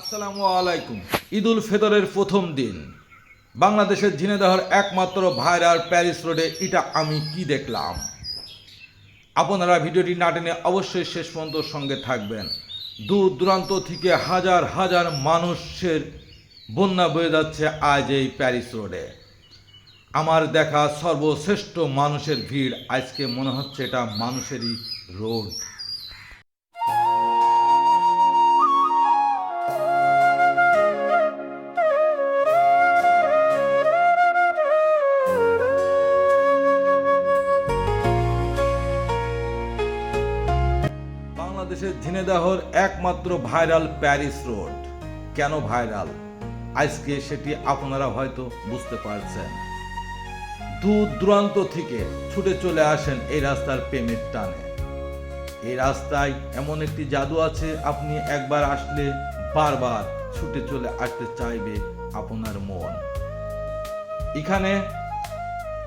আসসালামু আলাইকুম। ঈদ উল ফিতরের প্রথম দিন। বাংলাদেশের ঝিনেদহর একমাত্র ভাইরাল প্যারিস রোডে এটা আমি কি দেখলাম? আপনারা ভিডিওটি না টেনে অবশ্যই শেষ পর্যন্ত সঙ্গে থাকবেন। দূর দূরান্ত থেকে হাজার হাজার মানুষের বন্যা বয়ে যাচ্ছে আজ এই প্যারিস রোডে। আমার দেখা সর্বশ্রেষ্ঠ মানুষের ভিড়, আজকে মনে হচ্ছে এটা মানুষেরই রোড। ঝিনেদাহর একমাত্র ভাইরাল প্যারিস রোড। কেন ভাইরাল? আজকে সেটি আপনারা হয়তো বুঝতে পারছেন। দূর দূরান্ত থেকে ছুটে চলে আসেন এই রাস্তার প্রেমের টানে। এই রাস্তায় এমন একটি জাদু আছে, আপনি একবার আসলে বারবার ছুটে চলে আসতে চাইবে আপনার মন। এখানে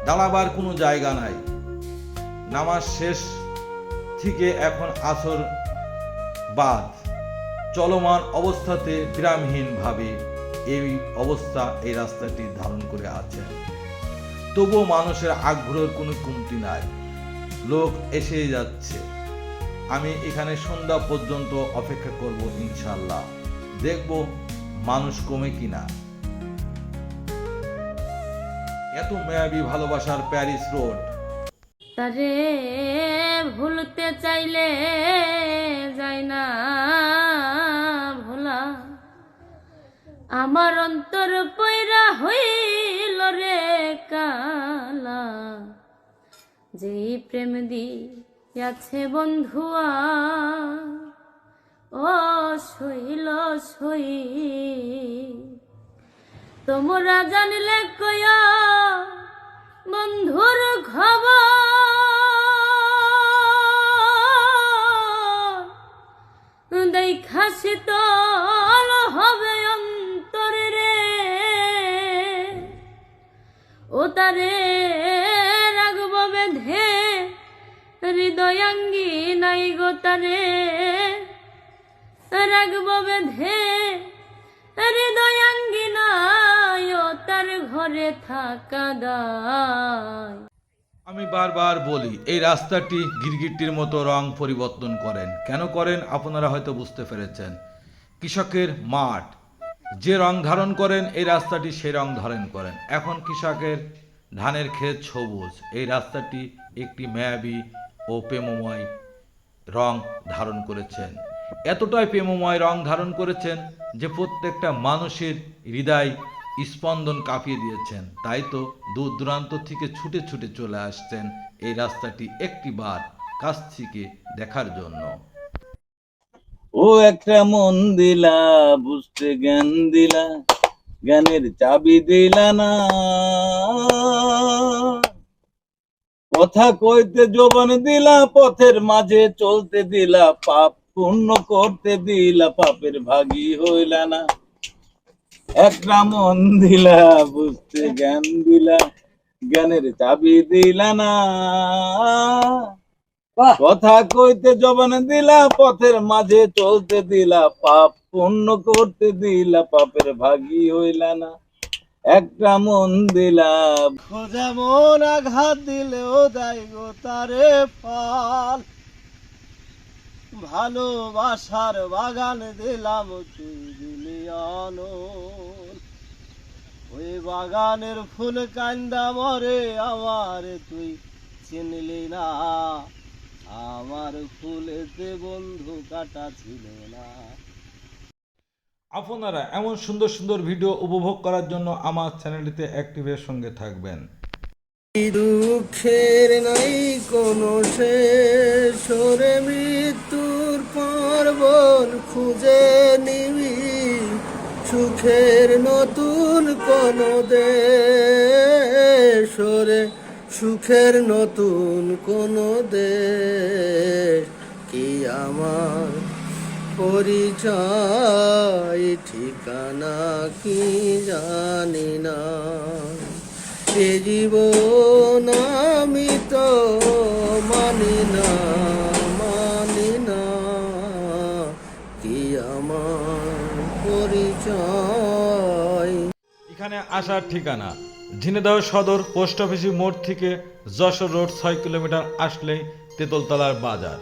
দাঁড়াবার কোনো জায়গা নাই। নামাজ শেষ থেকে এখন আসর বাদ। চলমান অবস্থাতে বিরামহীনভাবে এই অবস্থা এই রাস্তাটি ধারণ করে আছে। তবুও মানুষের আগ্রহের কোনো কমতি নাই। লোক এসেই যাচ্ছে। আমি এখানে সন্ধ্যা পর্যন্ত অপেক্ষা করব ইনশাল্লাহ দেখব মানুষ কমে কিনা। এত মেয়াবী ভালোবাসার প্যারিস রোড। তারে ভুলতে চাইলে না ভোলা। আমার অন্তর পয়রা হইল রে কালা। যে প্রেম দিয়াছে বন্ধুয়া, ও শৈল সই তোমরা জানলে কয়া বন্ধুর খবর। দেখা শীতল হবে অন্তরে রে। ও তারে রাগব বেধে, হৃদয়াঙ্গি নাই গো তারে। রাগব বেধে, হৃদয়াঙ্গি নাই ও তার ঘরে থাকা দায়। আমি বারবার বলি, এই রাস্তাটি গিরগিটির মতো রং পরিবর্তন করেন। কেন করেন? আপনারা হয়তো বুঝতে পেরেছেন। কৃষকের মাঠ। যে রং ধারণ করেন, এই রাস্তাটি সেই রং ধারণ করেন। এখন কৃষকের ধানের ক্ষেত সবুজ। এই রাস্তাটি একটি মায়াবী ও প্রেমময় রং ধারণ করেছেন। এতটাই প্রেমময় রং ধারণ করেছেন যে প্রত্যেকটা মানুষের হৃদয় স্পন্দন কাঁপিয়ে দিয়েছেন। তাই তো দূর দূরান্ত থেকে ছুটে ছুটে চলে আসছেন এই রাস্তাটি একটিবার কাছ থেকে দেখার জন্য। ও একটা মন দিলা, বুঝতে জ্ঞান দিলা, জ্ঞানের চাবি দিলা না। কথা কইতে জোবান দিলা, পথের মাঝে চলতে দিলা, পাপ পূর্ণ করতে দিলা, পাপের ভাগী হইলা না। একটা মন দিলা বুঝতে জ্ঞান দিলা জ্ঞানের চাবি দিলা না। কথা কইতে জবান দিলা পথের মাঝে চলতে দিলা পাপ পুণ্য করতে দিলা পাপের ভাগি হইলা না। একটা মন দিলা। খোঁজা মন আঘাত দিলেও দেয় গো তারে ফল ভালোবাসার বাগান দিলাম ওই বাগানের ফুল কান্দা মরে আমার তুই চিনলি না। আমার ফুলেতে বন্ধু কাটা ছিল না। আপনারা এমন সুন্দর সুন্দর ভিডিও উপভোগ করার জন্য আমার চ্যানেলটিতে অ্যাক্টিভের সঙ্গে থাকবেন। দুঃখের নাই কোনো শেষ। ওরে মৃত্যুর পার্বণ খুঁজে নিবি। সুখের নতুন কোন দেশ। ওরে সুখের নতুন কোন দেশ। কি আমার পরিচয়, ঠিকানা কি জানি না। এ জীবন আমি তো মানি না মানি না। কি আমার পরিচয়? এখানে আসার ঠিকানা ঝিনেদহ সদর পোস্ট অফিসি মোড় থেকে যশোর রোড ছয় কিলোমিটার আসলেই তেঁতুলতলার বাজার।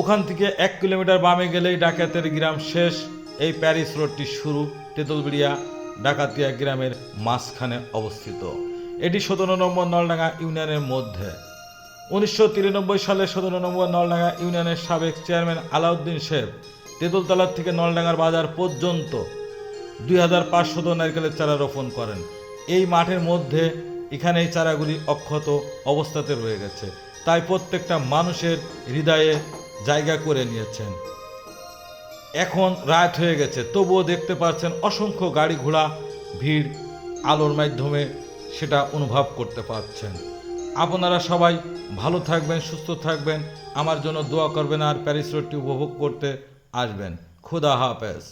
ওখান থেকে এক কিলোমিটার বামে গেলেই ডাকাতের গ্রাম শেষ, এই প্যারিস রোডটি শুরু তেঁতুলবিড়িয়া ডাকাতিয়া গ্রামের মাঝখানে অবস্থিত। এটি সতেরো নম্বর নলডাঙ্গা ইউনিয়নের মধ্যে। উনিশশো তিরানব্বই সালে সতেরো নম্বর নলডাঙ্গা ইউনিয়নের সাবেক চেয়ারম্যান আলাউদ্দিন শেখ তেঁতুলতলার থেকে নলডাঙ্গার বাজার পর্যন্ত দুই হাজার পাঁচশত নারকেলের চারা রোপণ করেন। এই মাঠের মধ্যে এখানে এই চারাগুলি অক্ষত অবস্থাতে রয়ে গেছে। তাই প্রত্যেকটা মানুষের হৃদয়ে জায়গা করে নিয়েছেন। এখন রাত হয়ে গেছে, তবুও দেখতে পাচ্ছেন অসংখ্য গাড়ি ঘোড়া ভিড়, আলোর মাধ্যমে সেটা অনুভব করতে পারছেন। আপনারা সবাই ভালো থাকবেন, সুস্থ থাকবেন, আমার জন্য দোয়া করবেন আর প্যারিস রোডটি উপভোগ করতে আসবেন। খুদা হাফেজ।